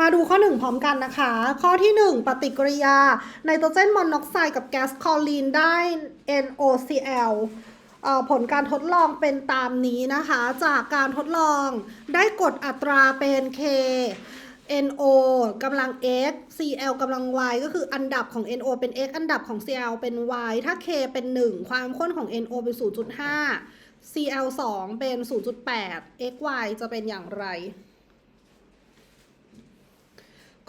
มาดูข้อ 1 พร้อมกันนะคะ ข้อที่ 1 ปฏิกิริยาไนโตรเจนมอนอกไซด์กับแก๊สคลอรีนได้ NOCl ผลการทดลองเป็นตามนี้นะคะ จากการทดลองได้กดอัตราเป็น K NO กำลัง x Cl กำลัง y ก็คืออันดับของ NO เป็น x อันดับของ Cl เป็น y ถ้า K เป็น 1 ความข้นของ NO เป็น 0.5 Cl 2 เป็น 0.8 xy จะเป็นอย่างไร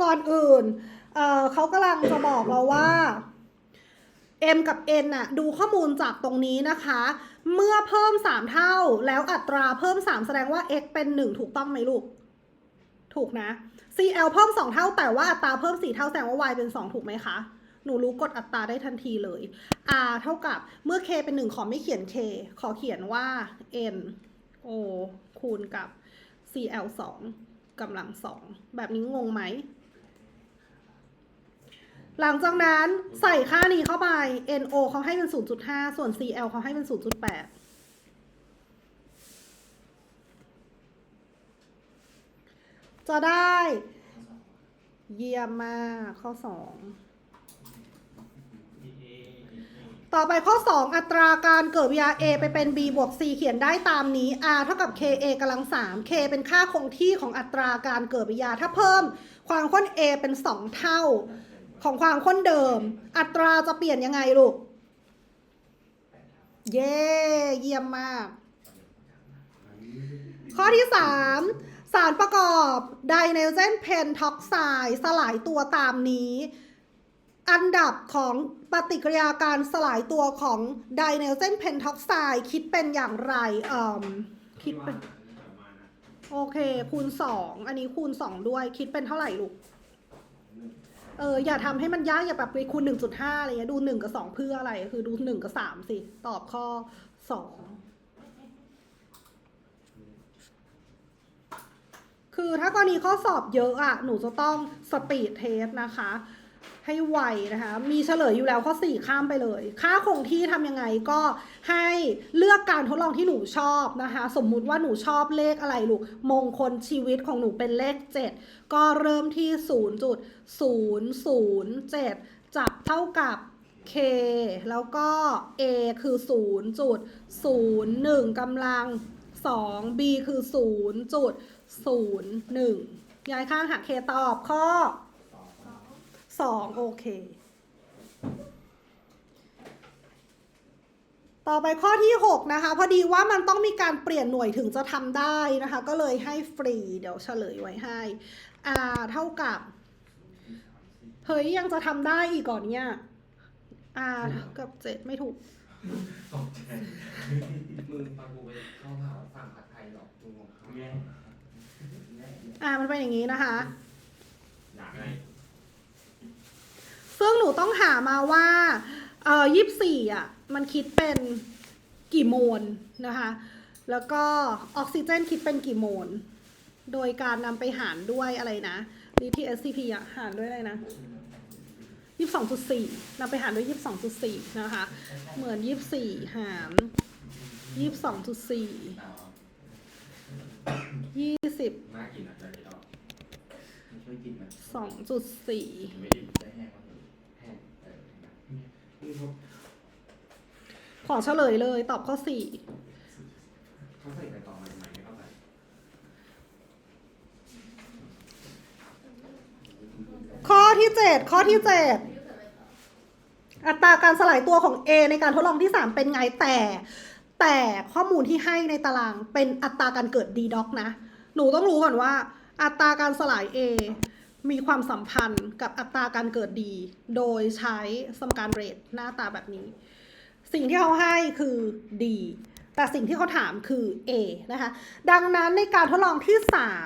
ก่อนอื่นเเขากำลังจะบอกเราว่า M กับ N น่ะดูข้อมูลจากตรงนี้นะคะ เมื่อเพิ่ม 3 เท่าแล้วอัตราเพิ่ม 3 แสดงว่า x เป็น 1 ถูกต้องไหมลูก ถูกนะ CL เพิ่ม 2 เท่าแต่ว่าอัตราเพิ่ม 4 เท่าแสดงว่า y เป็น 2 ถูกไหมคะ หนูรู้กฎอัตราได้ทันทีเลย r เท่ากับเมื่อ k เป็น 1 ขอไม่เขียน k ขอเขียนว่า n o คูณกับ cl 2กำลัง 2 แบบนี้งงไหม หลังจากนั้นใส่ค่านี้เข้าไป NO เขาให้เป็น 0.5 ส่วน CL เขาให้เป็น 0.8 จะได้ เยี่ยมมากข้อ 2 ต่อไปข้อ 2 อัตราการเกิดวิยา a ไปเป็น B บวก C เขียนได้ตามนี้ R เท่ากับ KA กำลัง 3 K เป็นค่าคงที่ของอัตราการเกิดวิยาถ้าเพิ่มความข้น A เป็น 2 เท่า ของความข้นเดิม อัตราจะเปลี่ยนยังไงลูก เย้เยี่ยมมาก ข้อที่3สารประกอบไดไนโตรเจนเพนท็อกไซด์สลายตัวตามนี้ อันดับของปฏิกิริยาการสลายตัวของไดไนโตรเจนเพนท็อกไซด์คิดเป็นอย่างไรเอ่มคิดเป็น โอเค คูณ2อันนี้คูณ2ด้วยคิดเป็นเท่าไหร่ลูก เอออย่าทำให้มันยากอย่าแบบไปคูณหนึ่งจุดห้าอะไรเงี้ยดูหนึ่งกับสองเพื่ออะไร คือดูหนึ่งกับสามสิ ตอบข้อสองคือถ้ากรณีข้อสอบเยอะอะหนูจะต้องสปีดเทสนะคะ ให้ไวนะคะ มีเฉลยอยู่แล้วข้อ 4 ข้ามไปเลย ค่าคงที่ทำยังไงก็ให้เลือกการทดลองที่หนูชอบนะคะ สมมุติว่าหนูชอบเลขอะไรลูก มงคลชีวิตของหนูเป็นเลข 7 ก็เริ่มที่ 0.007 จับเท่ากับ k แล้วก็ a คือ 0.01กำลัง 2 b คือ 0.01ย้ายข้างหา k ตอบข้อ 2โอเค ต่อไปข้อที่ 6 นะคะ พอดีว่ามันต้องมีการเปลี่ยนหน่วยถึงจะทำได้นะคะ ก็เลยให้ฟรี เดี๋ยวเฉลยไว้ให้ r เท่ากับ เฮ้ย ยังจะทำได้อีกก่อนเนี่ย r เท่ากับ 7 ไม่ถูกตกใจมึงปากูไปเข้าเผาสั่งผัดไทยหรอกมึงของเขาแย่อ่ามันเป็นอย่างนี้นะคะ อยากไง ซึ่งหนูต้องหามาว่าเอ่อยี่สี่อะ มันคิดเป็นกี่โมลนะคะ แล้วก็ออกซิเจนคิดเป็นกี่โมล โดยการนำไปหารด้วยอะไรนะ DTSCP อะ หารด้วยอะไรนะยี่สองจุดสี่นำไปหารด้วยยี่สองจุดสี่นะคะ เหมือนยี่สี่หารยี่สองจุดสี่ยี่สิบน่ากินอะจะกินออกมันช่วยกินไหมสองจุดสี่ ไม่ได้ได้แห้งมาเลยแห้งเออ ขอเฉลยเลยตอบข้อสี่เขาใส่ใบตองมาทำไมไม่เข้าใจข้อที่7ข้อที่7อัตราการสลายตัวของ A ในการทดลองที่ 3 เป็นไงแต่ แต่ข้อมูลที่ให้ในตารางเป็นอัตราการเกิด d d o c นะ หนูต้องรู้ก่อนว่า อัตราการสลาย A มีความสัมพันธ์กับอัตราการเกิด D โดยใช้สมการเรทหน้าตาแบบนี้ สิ่งที่เขาให้คือ D แต่สิ่งที่เขาถามคือ A นะคะ ดังนั้นในการทดลองที่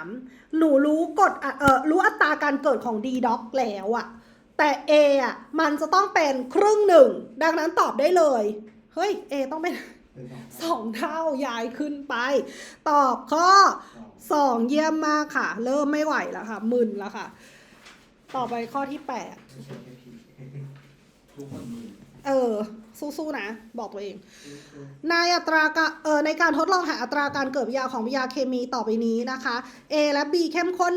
3 หนูรู้กฎอะเออรู้อัตราการเกิดของ D doc แล้วอะแต่ A อะมันจะต้องเป็นครึ่งหนึ่ง ดังนั้นตอบได้เลย เฮ้ย A ต้องเป็น สองเท่าย้ายขึ้นไป ตอบข้อ2เยี่ยมมากค่ะ เริ่มไม่ไหวแล้วค่ะมึนแล้วค่ะ ต่อไปข้อที่8ไม่ใช่แค่พี่ทุกคนมีเออ สู้ๆนะ บอกตัวเอง ในอัตรากะเออในการทดลองหาอัตราการเกิดวิทยาของวิทยาเคมีต่อไปนี้นะคะ A และ B เข้มข้น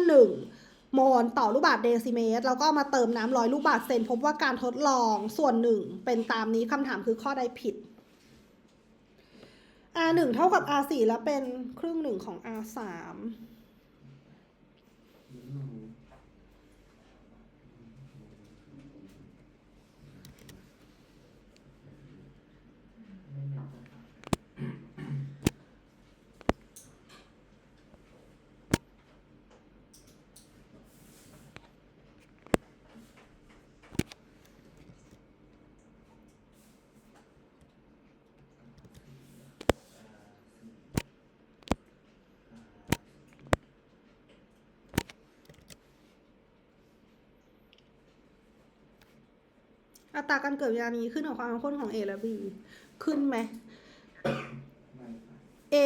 1โมลต่อลูกบาศก์เดซิเมตร แล้วก็เอามาเติมน้ำร้อยลูกบาศก์เซน พบว่าการทดลองส่วนหนึ่งเป็นตามนี้คำถามคือข้อใดผิด R 1เท่ากับ R 4แล้วเป็นครึ่งหนึ่งของ R 3 อัตราการเกิดเวลานี้ขึ้นกับความเข้มข้นของ A และ B ขึ้นไหม A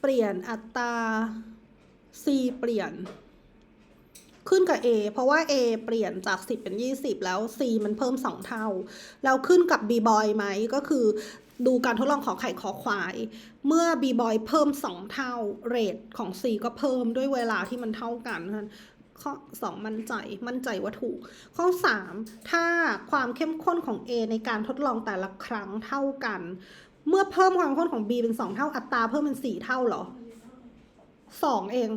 เปลี่ยนอัตรา C เปลี่ยน ขึ้นกับ A เพราะว่า A เปลี่ยนจาก 10 เป็น 20 แล้ว C มันเพิ่ม 2 เท่า แล้วขึ้นกับ B boy ไหมก็คือดูการทดลองของไข่ขอควาย เมื่อ B boy เพิ่ม 2 เท่า เรทของ C ก็เพิ่มด้วยเวลาที่มันเท่ากัน เพราะฉะนั้นข้อ 2 มั่นใจ มั่นใจว่าถูก ข้อ 3 ถ้าความเข้มข้นของ A ในการทดลองแต่ละครั้งเท่ากัน เมื่อเพิ่มความเข้มข้นของ B เป็น 2 เท่า อัตราเพิ่มเป็น 4 เท่าเหรอ 2 เอง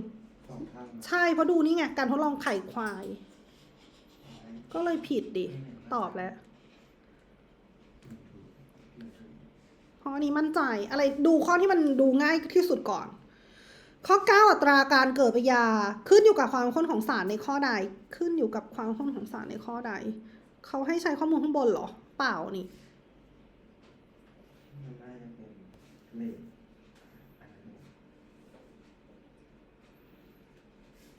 สองเท่าใช่เพราะดูนี่ไง การทดลองไข่ควาย ก็เลยผิดดิ ตอบแล้วเพราะอันนี้มั่นใจ อะไรดูข้อที่มันดูง่ายที่สุดก่อน ข้อ 9 อัตราการเกิดปยา ขึ้นอยู่กับความข้นของสารในข้อใด ขึ้นอยู่กับความข้นของสารในข้อใด เขาให้ใช้ข้อมูลข้างบนเหรอ เปล่านี่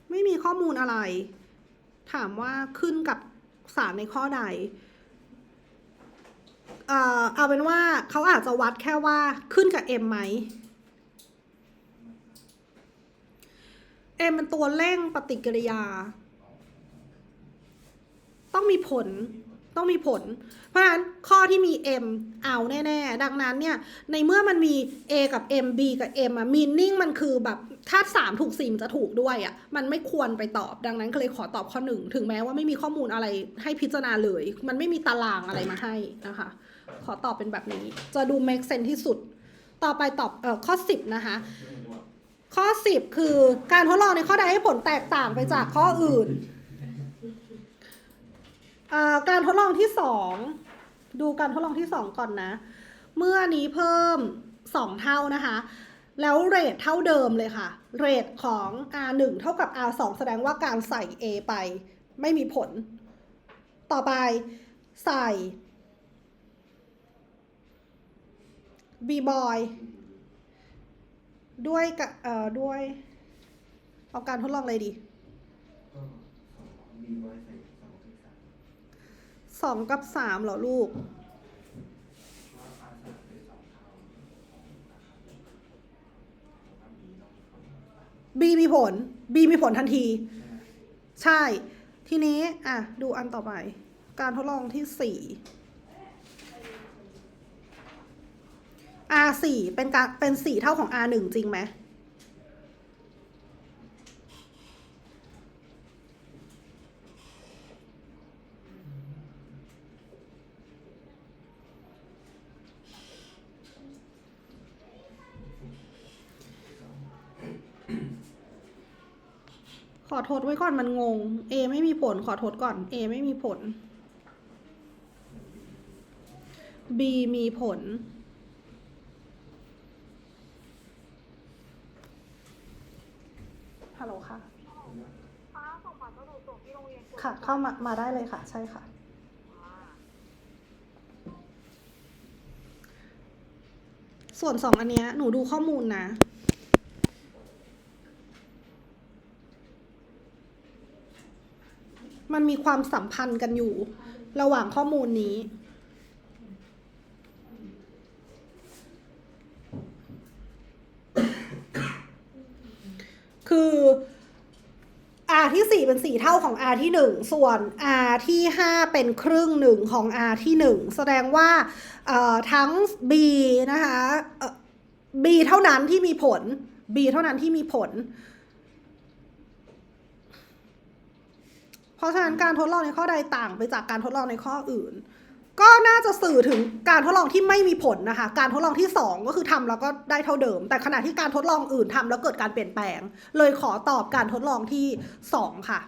ไม่มีข้อมูลอะไร ถามว่าขึ้นกับสารในข้อใด เอ่อเอาเป็นว่าเขาอาจจะวัดแค่ว่าขึ้นกับ M ไหม M เป็นตัวเร่งปฏิกิริยา ต้องมีผลต้องมีผล เพราะฉะนั้นข้อที่มี M เอาแน่ ๆ ดังนั้นเนี่ย ในเมื่อมันมี A กับ M B กับ M อะมีนิ่งมันคือแบบถ้า3ถูก4มันจะถูกด้วยอะมันไม่ควรไปตอบ ดังนั้นก็เลยขอตอบข้อหนึ่ง ถึงแม้ว่าไม่มีข้อมูลอะไรให้พิจารณาเลย มันไม่มีตารางอะไรมาให้นะคะ ขอตอบเป็นแบบนี้ จะดู make sense ที่สุด ต่อไปตอบเอ่อข้อ 10 นะคะ ข้อ 10 คือการทดลองในข้อใดให้ผลแตกต่างไปจากข้ออื่น การทดลองที่ 2 ดูการทดลองที่ 2 ก่อนนะ เมื่อนี้เพิ่ม 2 เท่านะคะ แล้วเรทเท่าเดิมเลยค่ะ เรทของ R1 เท่ากับ R2 แสดงว่าการใส่ A ไป ไม่มีผล ต่อไปใส่ B boy ด้วยกะเอ่อด้วย เอาการทดลองเลยดีก็สองบีบอยใส่สองถึงสามสองกับสามเหรอลูก ว่าอาสามเป็นสองเท่าของราคาแล้วก็บีต้องมีความ B มีผล B มีผลทันทีใช่ไหมใช่ ทีนี้ อะ ดูอันต่อไป การทดลองที่สี่ R สี่เป็นการเป็นสี่เท่าของ R หนึ่งจริงไหมขอโทษไว้ก่อนมันงง A ไม่มีผลขอโทษก่อน A ไม่มีผล B มีผลฮัลโหลค่ะ ฟ้าส่งบัตรสรุปส่งที่โรง เข้ามามาได้เลยค่ะ ใช่ค่ะ ส่วนสองอันเนี้ยหนูดูข้อมูลนะมันมีความสัมพันธ์กันอยู่ ระหว่างข้อมูลนี้ คือ R ที่ 4 เป็น 4 เท่าของ R ที่ 1 ส่วน R ที่ 5 เป็นครึ่งหนึ่งของ R ที่ 1 แสดงว่าเอ่อทั้ง B นะคะเอ่อ B เท่านั้นที่มีผล B เท่านั้นที่มีผล เพราะฉะนั้นการทดลองในข้อใดต่างไปจากการทดลองในข้ออื่น ก็น่าจะสื่อถึงการทดลองที่ไม่มีผลนะคะ การทดลองที่ 2 ก็คือทำแล้วก็ได้เท่าเดิม แต่ขณะที่การทดลองอื่นทำแล้วเกิดการเปลี่ยนแปลง เลยขอตอบการทดลองที่ 2 ค่ะ